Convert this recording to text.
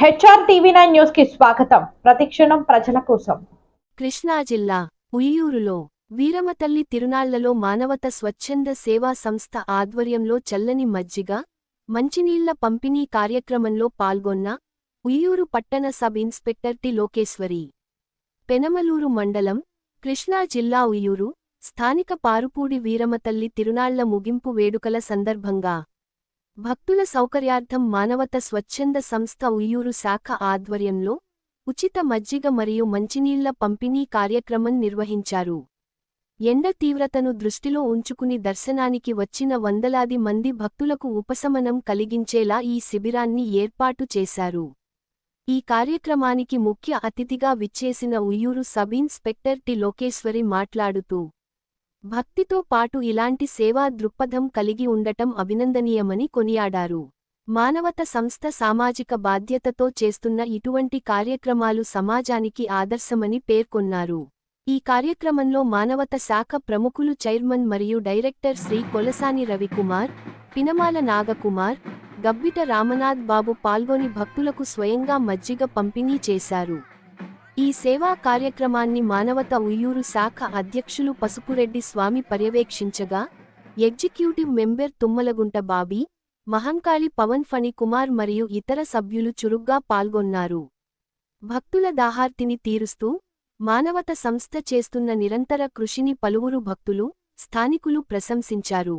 HR TV nine న్యూస్కి స్వాగతం. ప్రతిక్షణం ప్రజల కోసం. కృష్ణా జిల్లా ఉయ్యూరులో వీరమతల్లి తిరునాళ్ళలో మానవత స్వచ్ఛంద సేవా సంస్థ ఆధ్వర్యంలో చల్లని మజ్జిగ మంచినీళ్ళ పంపిణీ కార్యక్రమంలో పాల్గొన్న ఉయ్యూరు పట్టణ sub inspector T Lokeshwari. Penamaluru మండలం కృష్ణా జిల్లా ఉయ్యూరు స్థానిక పారుపూడి వీరమతల్లి తిరునాళ్ళ ముగింపు వేడుకల సందర్భంగా భక్తుల సౌకర్యార్థం మానవత స్వచ్ఛంద సంస్థ ఉయ్యూరు శాఖ ఆధ్వర్యంలో ఉచిత మజ్జిగ మరియు మంచినీళ్ళ పంపిణీ కార్యక్రమం నిర్వహించారు. ఎండ తీవ్రతను దృష్టిలో ఉంచుకుని దర్శనానికి వచ్చిన వందలాది మంది భక్తులకు ఉపశమనం కలిగించేలా ఈ శిబిరాన్ని ఏర్పాటు చేశారు. ఈ కార్యక్రమానికి ముఖ్య అతిథిగా విచ్చేసిన Uyyuru sub inspector T Lokeshwari మాట్లాడుతూ భక్తితో పాటు ఇలాంటి సేవా దృక్పథం కలిగి ఉండటం అభినందనీయమని కొనియాడారు. మానవత సంస్థ సామాజిక బాధ్యతతో చేస్తున్న ఇటువంటి కార్యక్రమాలు సమాజానికి ఆదర్శమని పేర్కొన్నారు. ఈ కార్యక్రమంలో మానవత శాఖ ప్రముఖులు చైర్మన్ మరియు డైరెక్టర్ శ్రీ కొలసాని రవికుమార్ పినమాల నాగకుమార్ గబ్బిట రామనాథ్ బాబు పాల్గొని భక్తులకు స్వయంగా మజ్జిగ పంపిణీ చేశారు. ఈ సేవా కార్యక్రమాన్ని మానవత ఉయ్యూరు శాఖ అధ్యక్షులు పసుపురెడ్డి స్వామి పర్యవేక్షించగా ఎగ్జిక్యూటివ్ మెంబర్ తుమ్మలగుంట బాబీ మహంకాళి పవన్ ఫణి కుమార్ మరియు ఇతర సభ్యులు చురుగ్గా పాల్గొన్నారు. భక్తుల దాహార్తిని తీరుస్తూ మానవత సంస్థ చేస్తున్న నిరంతర కృషిని పలువురు భక్తులు స్థానికులు ప్రశంసించారు.